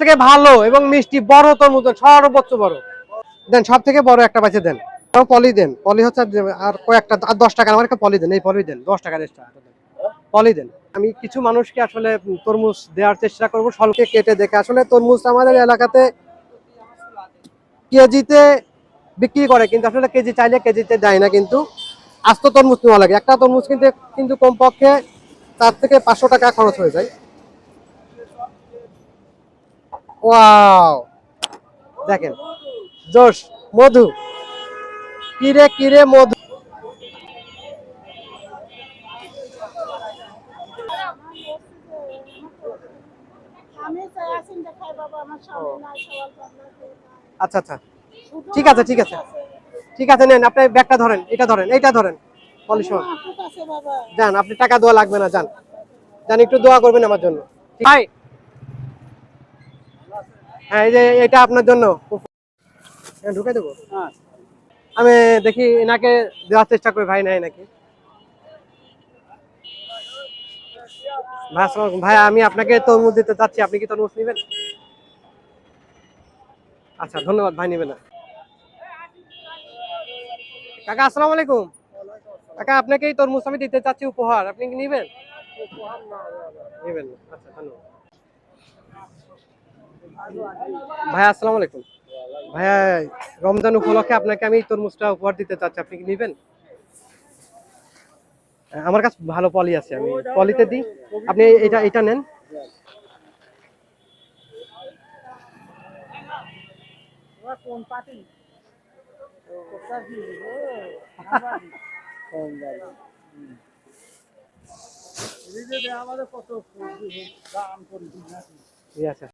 থেকে ভালো এবং মিষ্টি, বড় তরমুজ সর্বোচ্চ বড়। দেন সব থেকে বড় একটা বাচ্চা দেন। পলি দেন। পলি হচ্ছে আর- কয়েকটা, আর দশ টাকা আমার পলি দেন। এই পলি দেন, দশ টাকা পলি দেন। আমি কিছু মানুষকে আসলে তরমুজ দেওয়ার চেষ্টা করব সলকে কেটে দেখে। আসলে তরমুজ আমাদের এলাকাতে কেজিতে বিক্রি করে, কিন্তু আসলে কেজি চাইলে কেজিতে দেয় না, কিন্তু আস্ত তরমুজ নেওয়া লাগে। একটা তরমুজ কিন্তু কিন্তু কমপক্ষে তার থেকে পাঁচশো টাকা খরচ হয়ে যায়। ওয়াও দেখেন জোশ মধু। কিরে কিরে মধু। আচ্ছা আচ্ছা। ঠিক আছে ঠিক আছে। ঠিক আছে নেন আপনি ব্যাগটা ধরেন এটা ধরেন এইটা ধরেন। পলিশ যান আপনি টাকা দেওয়া লাগবে না যান। যান একটু দোয়া করবেন আমার জন্য। ভাই হ্যাঁ এই যে এটা আপনার জন্য। হ্যাঁ, ঢুকে দেবো? আমি দেখি এনাকে দেওয়ার চেষ্টা করি ভাই নাই নাকি? ভাই। ভাই আমি আপনাকে তরমুজ দিতে চাচ্ছি আপনি কি তরমুজ নেবেন? আচ্ছা ধন্যবাদ ভাই নেবেন না। কাকা আসসালামু আলাইকুম। কাকা আপনাকে এই তরমুজ আমি দিতে চাচ্ছি উপহার। আপনি কি নেবেন? নেবেন আচ্ছা ধন্যবাদ। ভাই আসসালামু আলাইকুম। ভাইয়া রমজান উপলক্ষে আপনাকে আমি তরমুজটা উপহার দিতে চাচ্ছি আপনি কি নেবেন? আমার কাছে ভালো পলি আছে আমি পলিতে দিই। আপনি এটা এটা নেন। আমাদের কত দাম করি